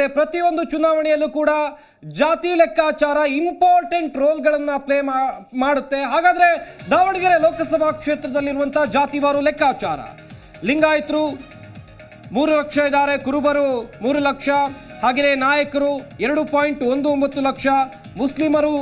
ಪ್ರತಿಯೊಂದು ಚುನಾವಣೆಯಲ್ಲೂ ಕೂಡ ಜಾತಿ ಲೆಕ್ಕಾಚಾರ ಇಂಪಾರ್ಟೆಂಟ್ ರೋಲ್ಗಳನ್ನು ಪ್ಲೇ ಮಾಡುತ್ತೆ. ಹಾಗಾದ್ರೆ ದಾವಣಗೆರೆ ಲೋಕಸಭಾ ಕ್ಷೇತ್ರದಲ್ಲಿರುವಂಥ ಜಾತಿವಾರು ಲೆಕ್ಕಾಚಾರ. ಲಿಂಗಾಯತರು ಮೂರು ಲಕ್ಷ ಇದ್ದಾರೆ, ಕುರುಬರು ಮೂರು ಲಕ್ಷ, ಹಾಗೆಯೇ ನಾಯಕರು ಎರಡು ಪಾಯಿಂಟ್ ಒಂದು ಒಂಬತ್ತು ಲಕ್ಷ, ಮುಸ್ಲಿಮರು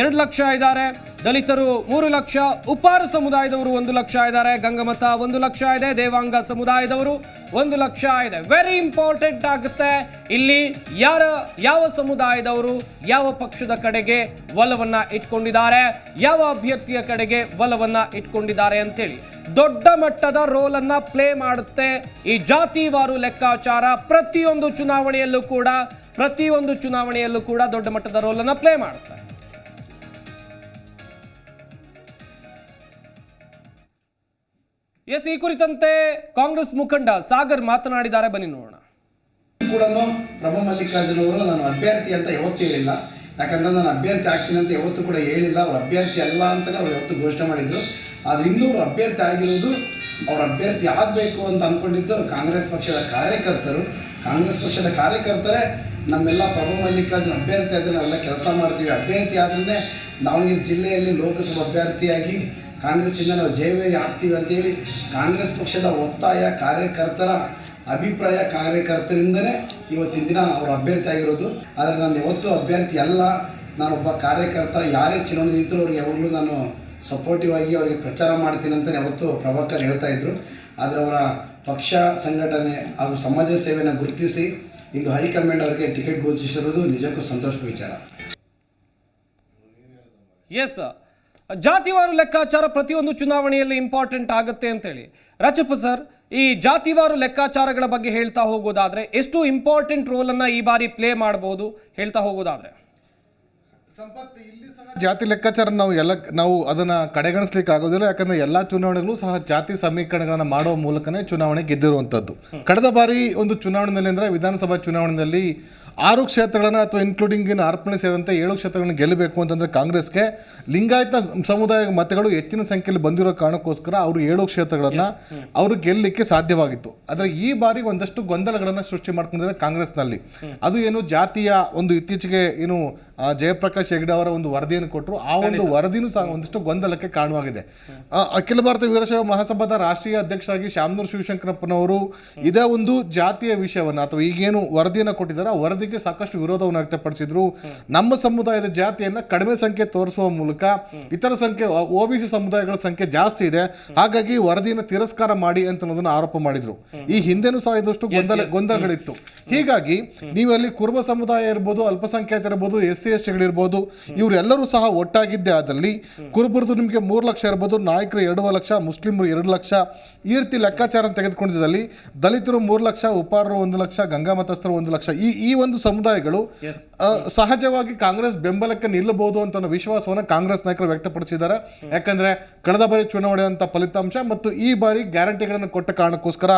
ಎರಡು ಲಕ್ಷ ಇದ್ದಾರೆ, ದಲಿತರು ಮೂರು ಲಕ್ಷ ಉಪಾರ ಸಮುದಾಯದವರು ಒಂದು ಲಕ್ಷ ಇದ್ದಾರೆ, ಗಂಗಮತ ಒಂದು ಲಕ್ಷ ಇದೆ, ದೇವಾಂಗ ಸಮುದಾಯದವರು ಒಂದು ಲಕ್ಷ ಇದೆ. ವೆರಿ ಇಂಪಾರ್ಟೆಂಟ್ ಆಗುತ್ತೆ. ಇಲ್ಲಿ ಯಾರ, ಯಾವ ಸಮುದಾಯದವರು ಯಾವ ಪಕ್ಷದ ಕಡೆಗೆ ಒಲವನ್ನ ಇಟ್ಕೊಂಡಿದ್ದಾರೆ, ಯಾವ ಅಭ್ಯರ್ಥಿಯ ಕಡೆಗೆ ಒಲವನ್ನ ಇಟ್ಕೊಂಡಿದ್ದಾರೆ ಅಂತೇಳಿ. ದೊಡ್ಡ ಮಟ್ಟದ ರೋಲ್ ಅನ್ನ ಪ್ಲೇ ಮಾಡುತ್ತೆ ಈ ಜಾತಿವಾರು ಲೆಕ್ಕಾಚಾರ ಪ್ರತಿಯೊಂದು ಚುನಾವಣೆಯಲ್ಲೂ ಕೂಡ, ಪ್ರತಿಯೊಂದು ಚುನಾವಣೆಯಲ್ಲೂ ಕೂಡ ದೊಡ್ಡ ಮಟ್ಟದ ರೋಲ್ ಅನ್ನ ಪ್ಲೇ ಮಾಡುತ್ತೆ. ಎಸ್, ಈ ಕುರಿತಂತೆ ಕಾಂಗ್ರೆಸ್ ಮುಖಂಡ ಸಾಗರ್ ಮಾತನಾಡಿದ್ದಾರೆ. ಬನ್ನಿ ನೋಡೋಣ. ಕೂಡ ಪ್ರಭು ಮಲ್ಲಿಕಾರ್ಜುನ್ ಅವರು ನಾನು ಅಭ್ಯರ್ಥಿ ಅಂತ ಯಾವತ್ತೂ ಹೇಳಿಲ್ಲ. ಯಾಕಂದ್ರೆ ನಾನು ಅಭ್ಯರ್ಥಿ ಆಗ್ತೀನಿ ಅಂತ ಯಾವತ್ತೂ ಕೂಡ ಹೇಳಿಲ್ಲ. ಅವ್ರ ಅಭ್ಯರ್ಥಿ ಅಲ್ಲ ಅಂತಲೇ ಅವ್ರು ಯಾವತ್ತು ಘೋಷಣೆ ಮಾಡಿದ್ರು. ಆದರೆ ಇನ್ನೂ ಅವರು ಅಭ್ಯರ್ಥಿ ಆಗಿರೋದು ಅವ್ರ ಅಭ್ಯರ್ಥಿ ಆಗಬೇಕು ಅಂತ ಅಂದ್ಕೊಂಡಿದ್ದು ಕಾಂಗ್ರೆಸ್ ಪಕ್ಷದ ಕಾರ್ಯಕರ್ತರು. ಕಾಂಗ್ರೆಸ್ ಪಕ್ಷದ ಕಾರ್ಯಕರ್ತರೇ, ನಮ್ಮೆಲ್ಲ ಪ್ರಭು ಮಲ್ಲಿಕಾರ್ಜುನ್ ಅಭ್ಯರ್ಥಿ ಆದರೆ ನಾವೆಲ್ಲ ಕೆಲಸ ಮಾಡ್ತೀವಿ. ಅಭ್ಯರ್ಥಿ ಆದ್ರೆ ದಾವಣಗೆರೆ ಜಿಲ್ಲೆಯಲ್ಲಿ ಲೋಕಸಭಾ ಅಭ್ಯರ್ಥಿಯಾಗಿ ಕಾಂಗ್ರೆಸ್ಸಿಂದ ನಾವು ಜಯವೇರಿ ಆಗ್ತೀವಿ ಅಂತೇಳಿ ಕಾಂಗ್ರೆಸ್ ಪಕ್ಷದ ಒತ್ತಾಯ ಕಾರ್ಯಕರ್ತರ ಅಭಿಪ್ರಾಯ ಕಾರ್ಯಕರ್ತರಿಂದನೇ ಇವತ್ತಿನ ದಿನ ಅವರು ಅಭ್ಯರ್ಥಿ ಆಗಿರೋದು. ಆದರೆ ನಾನು ಯಾವತ್ತೂ ಅಭ್ಯರ್ಥಿ ಅಲ್ಲ. ನಾನೊಬ್ಬ ಕಾರ್ಯಕರ್ತ, ಯಾರೇ ಚುನಾವಣೆ ನಿಂತರೂ ಅವ್ರಿಗೆ ಯಾವಾಗಲೂ ನಾನು ಸಪೋರ್ಟಿವ್ ಆಗಿ ಅವರಿಗೆ ಪ್ರಚಾರ ಮಾಡ್ತೀನಿ ಅಂತ ಯಾವತ್ತೂ ಪ್ರಭಾಕರ್ ಹೇಳ್ತಾ ಇದ್ದರು ಆದರೆ ಅವರ ಪಕ್ಷ, ಸಂಘಟನೆ ಹಾಗೂ ಸಮಾಜ ಸೇವೆಯನ್ನು ಗುರುತಿಸಿ ಇಂದು ಹೈಕಮಾಂಡ್ ಅವರಿಗೆ ಟಿಕೆಟ್ ಘೋಷಿಸಿರುವುದು ನಿಜಕ್ಕೂ ಸಂತೋಷದ ವಿಚಾರ. ಎಸ್ ಜಾತಿವಾರು ಲೆಕ್ಕಾಚಾರ ಪ್ರತಿಯೊಂದು ಚುನಾವಣೆಯಲ್ಲಿ ಇಂಪಾರ್ಟೆಂಟ್ ಆಗುತ್ತೆ ಅಂತೇಳಿ. ರಚಪ್ಪ ಸರ್ ಈ ಜಾತಿವಾರು ಲೆಕ್ಕಾಚಾರಗಳ ಬಗ್ಗೆ ಹೇಳ್ತಾ ಹೋಗೋದಾದ್ರೆ ಎಷ್ಟು ಇಂಪಾರ್ಟೆಂಟ್ ರೋಲ್ ಅನ್ನ ಈ ಬಾರಿ ಪ್ಲೇ ಮಾಡಬಹುದು ಹೇಳ್ತಾ ಹೋಗೋದಾದ್ರೆ? ಜಾತಿ ಲೆಕ್ಕಾಚಾರ ನಾವು ಎಲ್ಲ ನಾವು ಅದನ್ನ ಕಡೆಗಣಿಸ್ಲಿಕ್ಕೆ ಆಗೋದಿಲ್ಲ ಯಾಕಂದ್ರೆ ಎಲ್ಲಾ ಚುನಾವಣೆಗಳು ಸಹ ಜಾತಿ ಸಮೀಕರಣಗಳನ್ನ ಮಾಡುವ ಮೂಲಕನೇ ಚುನಾವಣೆ ಗೆದ್ದಿರುವಂತದ್ದು ಕಳೆದ ಬಾರಿ ಒಂದು ಚುನಾವಣೆಯಲ್ಲಿ ಅಂದರೆ ವಿಧಾನಸಭಾ ಚುನಾವಣೆಯಲ್ಲಿ ಆರು ಕ್ಷೇತ್ರಗಳನ್ನು ಅಥವಾ ಇನ್ಕ್ಲೂಡಿಂಗ್ ಇನ್ ಅರ್ಪಣೆ ಸೇರಿದಂತೆ ಏಳು ಕ್ಷೇತ್ರಗಳನ್ನು ಗೆಲ್ಲಬೇಕು ಅಂತಂದರೆ ಕಾಂಗ್ರೆಸ್ಗೆ ಲಿಂಗಾಯತ ಸಮುದಾಯ ಮತಗಳು ಹೆಚ್ಚಿನ ಸಂಖ್ಯೆಯಲ್ಲಿ ಬಂದಿರೋ ಕಾರಣಕ್ಕೋಸ್ಕರ ಅವರು ಏಳು ಕ್ಷೇತ್ರಗಳನ್ನು ಅವರು ಗೆಲ್ಲಲಿಕ್ಕೆ ಸಾಧ್ಯವಾಗಿತ್ತು. ಆದರೆ ಈ ಬಾರಿ ಒಂದಷ್ಟು ಗೊಂದಲಗಳನ್ನು ಸೃಷ್ಟಿ ಮಾಡ್ಕೊಂಡಿದ್ದಾರೆ ಕಾಂಗ್ರೆಸ್ನಲ್ಲಿ. ಅದು ಏನು ಜಾತಿಯ ಒಂದು ಇತ್ತೀಚೆಗೆ ಏನು ಜಯಪ್ರಕಾಶ್ ಹೆಗ್ಡೆ ಅವರ ಒಂದು ವರದಿಯನ್ನು ಕೊಟ್ಟರು. ಆ ಒಂದು ವರದಿನೂ ಸಹ ಒಂದಷ್ಟು ಗೊಂದಲಕ್ಕೆ ಕಾರಣವಾಗಿದೆ. ಅಖಿಲ ಭಾರತ ವೀರಶೈವ ಮಹಾಸಭಾದ ರಾಷ್ಟ್ರೀಯ ಅಧ್ಯಕ್ಷರಾಗಿ ಶಾಮನೂರು ಶಿವಶಂಕರಪ್ಪನವರು ಇದೇ ಒಂದು ಜಾತಿಯ ವಿಷಯವನ್ನು ಅಥವಾ ಈಗೇನು ವರದಿಯನ್ನು ಕೊಟ್ಟಿದ್ದಾರೆ ಆ ವರದಿಗೆ ಸಾಕಷ್ಟು ವಿರೋಧವನ್ನು ವ್ಯಕ್ತಪಡಿಸಿದ್ರು. ನಮ್ಮ ಸಮುದಾಯದ ಜಾತಿಯನ್ನ ಕಡಿಮೆ ಸಂಖ್ಯೆ ತೋರಿಸುವ ಮೂಲಕ ಇತರ ಸಂಖ್ಯೆ ಒ ಬಿ ಸಿ ಸಮುದಾಯಗಳ ಸಂಖ್ಯೆ ಜಾಸ್ತಿ ಇದೆ. ಹಾಗಾಗಿ ವರದಿಯನ್ನು ತಿರಸ್ಕಾರ ಮಾಡಿ ಅಂತ ಅನ್ನೋದನ್ನ ಆರೋಪ ಮಾಡಿದ್ರು. ಈ ಹಿಂದೆನೂ ಸಹ ಇದಷ್ಟು ಗೊಂದಲ ಗೊಂದಲಗಳಿತ್ತು. ಹೀಗಾಗಿ ನೀವು ಅಲ್ಲಿ ಕುರುಬ ಸಮುದಾಯ ಇರ್ಬೋದು ಅಲ್ಪಸಂಖ್ಯಾತ ಇರ್ಬೋದು ಎಸ್ ಸಿ ಎಸ್ ಟಿಗಳಿರ್ಬೋದು ಇವರೆಲ್ಲರೂ ಸಹ ಒಟ್ಟಾಗಿದ್ದೇ ಆದಲ್ಲಿ ಕುರುಬರದು ನಿಮಗೆ ಮೂರು ಲಕ್ಷ ಇರ್ಬೋದು ನಾಯಕರು ಎರಡೂವರೆ ಲಕ್ಷ ಮುಸ್ಲಿಮರು ಎರಡು ಲಕ್ಷ ಈ ರೀತಿ ಲೆಕ್ಕಾಚಾರ ತೆಗೆದುಕೊಂಡಿದ್ದಲ್ಲಿ ದಲಿತರು ಮೂರು ಲಕ್ಷ ಉಪಾರರು ಒಂದು ಲಕ್ಷ ಗಂಗಾ ಮತಸ್ಥರು ಒಂದು ಲಕ್ಷ. ಈ ಈ ಒಂದು ಸಮುದಾಯಗಳು ಸಹಜವಾಗಿ ಕಾಂಗ್ರೆಸ್ ಬೆಂಬಲಕ್ಕೆ ನಿಲ್ಲಬಹುದು ಅಂತ ವಿಶ್ವಾಸವನ್ನು ಕಾಂಗ್ರೆಸ್ ನಾಯಕರು ವ್ಯಕ್ತಪಡಿಸಿದ್ದಾರೆ. ಯಾಕಂದ್ರೆ ಕಳೆದ ಬಾರಿ ಚುನಾವಣೆ ಅಂತ ಫಲಿತಾಂಶ ಮತ್ತು ಈ ಬಾರಿ ಗ್ಯಾರಂಟಿಗಳನ್ನು ಕೊಟ್ಟ ಕಾರಣಕ್ಕೋಸ್ಕರ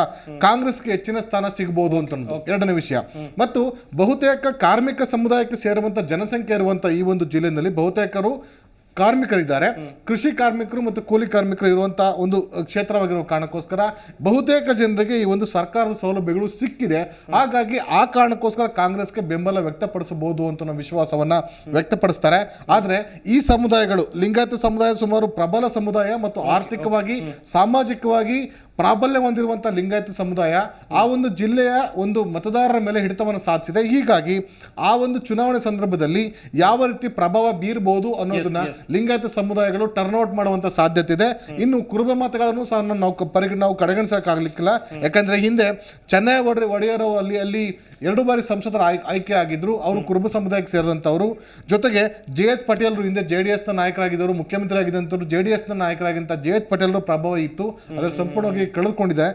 ಕಾಂಗ್ರೆಸ್ಗೆ ಹೆಚ್ಚಿನ ಸ್ಥಾನ ಸಿಗಬಹುದು ಅಂತ ಎರಡನೇ ವಿಷಯ. ಮತ್ತು ಬಹುತೇಕ ಕಾರ್ಮಿಕ ಸಮುದಾಯಕ್ಕೆ ಸೇರುವಂಥ ಜನಸಂಖ್ಯೆ ಇರುವಂಥ ಈ ಒಂದು ಜಿಲ್ಲೆಯಲ್ಲಿ ಬಹುತೇಕರು ಕಾರ್ಮಿಕರಿದ್ದಾರೆ. ಕೃಷಿ ಕಾರ್ಮಿಕರು ಮತ್ತು ಕೂಲಿ ಕಾರ್ಮಿಕರು ಇರುವಂಥ ಒಂದು ಕ್ಷೇತ್ರವಾಗಿರುವ ಕಾರಣಕ್ಕೋಸ್ಕರ ಬಹುತೇಕ ಜನರಿಗೆ ಈ ಒಂದು ಸರ್ಕಾರದ ಸೌಲಭ್ಯಗಳು ಸಿಕ್ಕಿದೆ. ಹಾಗಾಗಿ ಆ ಕಾರಣಕ್ಕೋಸ್ಕರ ಕಾಂಗ್ರೆಸ್ಗೆ ಬೆಂಬಲ ವ್ಯಕ್ತಪಡಿಸಬಹುದು ಅಂತ ನಮ್ಮ ವಿಶ್ವಾಸವನ್ನ ವ್ಯಕ್ತಪಡಿಸ್ತಾರೆ. ಆದರೆ ಈ ಸಮುದಾಯಗಳು, ಲಿಂಗಾಯತ ಸಮುದಾಯ ಸುಮಾರು ಪ್ರಬಲ ಸಮುದಾಯ ಮತ್ತು ಆರ್ಥಿಕವಾಗಿ, ಸಾಮಾಜಿಕವಾಗಿ ಪ್ರಾಬಲ್ಯ ಹೊಂದಿರುವಂಥ ಲಿಂಗಾಯತ ಸಮುದಾಯ ಆ ಒಂದು ಜಿಲ್ಲೆಯ ಒಂದು ಮತದಾರರ ಮೇಲೆ ಹಿಡಿತವನ್ನು ಸಾಧಿಸಿದೆ. ಹೀಗಾಗಿ ಆ ಒಂದು ಚುನಾವಣೆ ಸಂದರ್ಭದಲ್ಲಿ ಯಾವ ರೀತಿ ಪ್ರಭಾವ ಬೀರಬಹುದು ಅನ್ನೋದನ್ನ ಲಿಂಗಾಯತ ಸಮುದಾಯಗಳು ಟರ್ನ್ ಔಟ್ ಮಾಡುವಂತ ಸಾಧ್ಯತೆ ಇದೆ. ಇನ್ನು ಕುರುಬ ಮತಗಳನ್ನು ಸಹ ನಾವು ಪರಿಗಣ ಪರಿಗ ನಾವು ಕಡೆಗಣಿಸಕ್ಕಾಗಲಿಕ್ಕಿಲ್ಲ. ಯಾಕಂದ್ರೆ ಹಿಂದೆ ಚೆನ್ನೈ ಒಡೆ ಒಡೆಯರು ಅಲ್ಲಿ ಅಲ್ಲಿ ಎರಡು ಬಾರಿ ಸಂಸದರ ಆಯ್- ಆಯ್ಕೆ ಆಗಿದ್ರು ಅವರು ಕುರುಬ ಸಮುದಾಯಕ್ಕೆ ಸೇರಿದಂಥವ್ರು. ಜೊತೆಗೆ ಜೆ ಎಚ್ ಪಟೇಲ್ರು ಹಿಂದೆ ಜೆ ಡಿ ಎಸ್ನ ನಾಯಕರಾಗಿದ್ದರು ಮುಖ್ಯಮಂತ್ರಿ ಆಗಿದ್ದಂಥವ್ರು ಜೆ ಡಿ ಎಸ್ನ ನಾಯಕರಾಗಿದ್ದಂಥ ಜೆ ಎಚ್ ಪಟೇಲ್ರು ಪ್ರಭಾವ ಇತ್ತು. ಅದರ ಸಂಪೂರ್ಣವಾಗಿ ಕಳೆದುಕೊಂಡಿದೆ.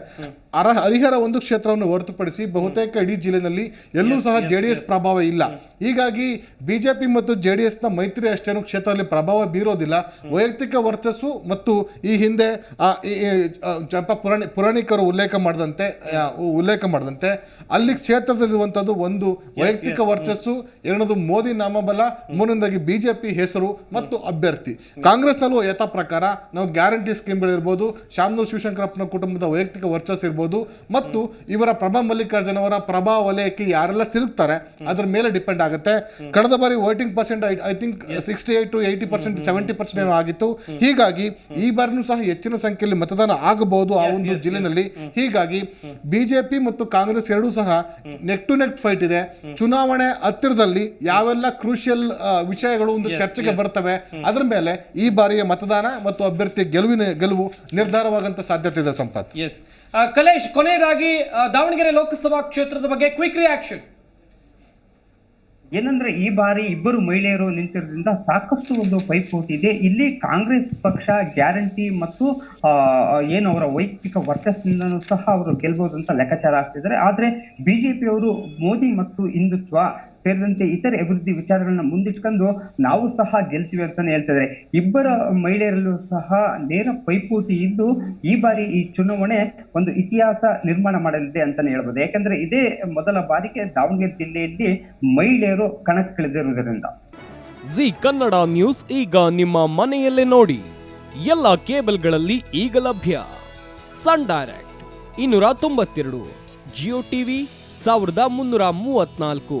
ಅರ ಹರಿಹರ ಒಂದು ಕ್ಷೇತ್ರವನ್ನು ಹೊರತುಪಡಿಸಿ ಬಹುತೇಕ ಇಡೀ ಜಿಲ್ಲೆಯಲ್ಲಿ ಎಲ್ಲೂ ಸಹ ಜೆ ಡಿ ಎಸ್ ಪ್ರಭಾವ ಇಲ್ಲ. ಹೀಗಾಗಿ ಬಿಜೆಪಿ ಮತ್ತು ಜೆ ಡಿ ಎಸ್ನ ಮೈತ್ರಿ ಅಷ್ಟೇನು ಕ್ಷೇತ್ರದಲ್ಲಿ ಪ್ರಭಾವ ಬೀರೋದಿಲ್ಲ. ವೈಯಕ್ತಿಕ ವರ್ಚಸ್ಸು ಮತ್ತು ಈ ಹಿಂದೆ ಪುರಾಣಿ ಪುರಾಣಿಕರು ಉಲ್ಲೇಖ ಮಾಡಿದಂತೆ ಉಲ್ಲೇಖ ಮಾಡಿದಂತೆ ಅಲ್ಲಿ ಕ್ಷೇತ್ರದಲ್ಲಿರುವಂಥದ್ದು ಒಂದು ವೈಯಕ್ತಿಕ ವರ್ಚಸ್ಸು ಎರಡನೇದು ಮೋದಿ ನಾಮಬಲ ಮೂರನೇದಾಗಿ ಬಿಜೆಪಿ ಹೆಸರು ಮತ್ತು ಅಭ್ಯರ್ಥಿ. ಕಾಂಗ್ರೆಸ್ನಲ್ಲೂ ಯಥಾ ಪ್ರಕಾರ ನಾವು ಗ್ಯಾರಂಟಿ ಸ್ಕೀಮ್ಗಳಿರ್ಬೋದು ಶಾಮನೂರು ಶಿವಶಂಕರಪ್ಪನ ಕುಟುಂಬದ ವೈಯಕ್ತಿಕ ವರ್ಚಸ್ ಇರ್ಬೋದು ಆಗಿರ್ಬೋದು ಮತ್ತು ಇವರ ಪ್ರಭಾ ಮಲ್ಲಿಕಾರ್ಜುನ್ ಅವರ ಪ್ರಭಾ ವಲಯಕ್ಕೆ ಯಾರೆಲ್ಲ ಸಿಲುಕ್ತಾರೆ ಅದ್ರ ಮೇಲೆ ಡಿಪೆಂಡ್ ಆಗುತ್ತೆ. ಕಳೆದ ಬಾರಿ voting percent I think sixty eight to eighty percent seventy percent ಏನೋ ಆಗಿತ್ತು. ಹೀಗಾಗಿ ಈ ಬಾರಿನೂ ಸಹ ಹೆಚ್ಚಿನ ಸಂಖ್ಯೆಯಲ್ಲಿ ಮತದಾನ ಆಗಬಹುದು ಆ ಒಂದು ಜಿಲ್ಲೆನಲ್ಲಿ. ಹೀಗಾಗಿ ಬಿಜೆಪಿ ಮತ್ತು ಕಾಂಗ್ರೆಸ್ ಎರಡೂ ಸಹ ನೆಕ್ ಟು ನೆಕ್ ಫೈಟ್ ಇದೆ. ಚುನಾವಣೆ ಹತ್ತಿರದಲ್ಲಿ ಯಾವೆಲ್ಲ ಕ್ರೂಷಿಯಲ್ ವಿಷಯಗಳು ಒಂದು ಚರ್ಚೆಗೆ ಬರ್ತವೆ ಅದರ ಮೇಲೆ ಈ ಬಾರಿಯ ಮತದಾನ ಮತ್ತು ಅಭ್ಯರ್ಥಿಯ ಗೆಲುವಿನ ಗೆಲುವು ನಿರ್ಧಾರವಾಗಂತ ಸಾಧ್ಯತೆ ಇದೆ ಸಂಪತ್. ಎಸ್ ಕಲೇಶ್ ಕೊನೆಯದಾಗಿ ದಾವಣಗೆರೆ ಲೋಕಸಭಾ ಕ್ಷೇತ್ರದ ಬಗ್ಗೆ ಕ್ವಿಕ್ ರಿಯಾಕ್ಷನ್ ಏನಂದ್ರೆ, ಈ ಬಾರಿ ಇಬ್ಬರು ಮಹಿಳೆಯರು ನಿಂತಿರೋದ್ರಿಂದ ಸಾಕಷ್ಟು ಒಂದು ಪೈಪೋಟಿ ಇದೆ. ಇಲ್ಲಿ ಕಾಂಗ್ರೆಸ್ ಪಕ್ಷ ಗ್ಯಾರಂಟಿ ಮತ್ತು ಏನು ಅವರ ವೈಯಕ್ತಿಕ ವರ್ಚಸ್ನಿಂದನೂ ಸಹ ಅವರು ಗೆಲ್ಬಹುದು ಅಂತ ಲೆಕ್ಕಾಚಾರ ಆಗ್ತಿದ್ದಾರೆ. ಆದ್ರೆ, ಬಿಜೆಪಿಯವರು ಮೋದಿ ಮತ್ತು ಹಿಂದುತ್ವ ಸೇರಿದಂತೆ ಇತರೆ ಅಭಿವೃದ್ಧಿ ವಿಚಾರಗಳನ್ನ ಮುಂದಿಟ್ಕೊಂಡು ನಾವು ಸಹ ಗೆಲ್ತೀವಿ ಅಂತಾನೆ ಹೇಳ್ತಿದ್ದಾರೆ ಇಬ್ಬರ ಮಹಿಳೆಯರಲ್ಲೂ ಸಹ ನೇರ ಪೈಪೋಟಿ ಇದ್ದು ಈ ಬಾರಿ ಈ ಚುನಾವಣೆ ಒಂದು ಇತಿಹಾಸ ನಿರ್ಮಾಣ ಮಾಡಲಿದೆ ಅಂತಾನೆ ಹೇಳ್ಬೋದು. ಯಾಕಂದ್ರೆ ಇದೇ ಮೊದಲ ಬಾರಿಗೆ ದಾವಣಗೆರೆ ಜಿಲ್ಲೆಯಲ್ಲಿ ಮಹಿಳೆಯರು ಕಣಕ್ಕಿಳಿದಿರುವುದರಿಂದ ಜಿ ಕನ್ನಡ ನ್ಯೂಸ್ ಈಗ ನಿಮ್ಮ ಮನೆಯಲ್ಲೇ ನೋಡಿ. ಎಲ್ಲ ಕೇಬಲ್ಗಳಲ್ಲಿ ಈಗ ಲಭ್ಯ. ಸನ್ ಡೈರೆಕ್ಟ್ ಇನ್ನೂರ ತೊಂಬತ್ತೆರಡು, ಜಿಯೋ ಟಿವಿ ಸಾವಿರದ ಮುನ್ನೂರ ಮೂವತ್ನಾಲ್ಕು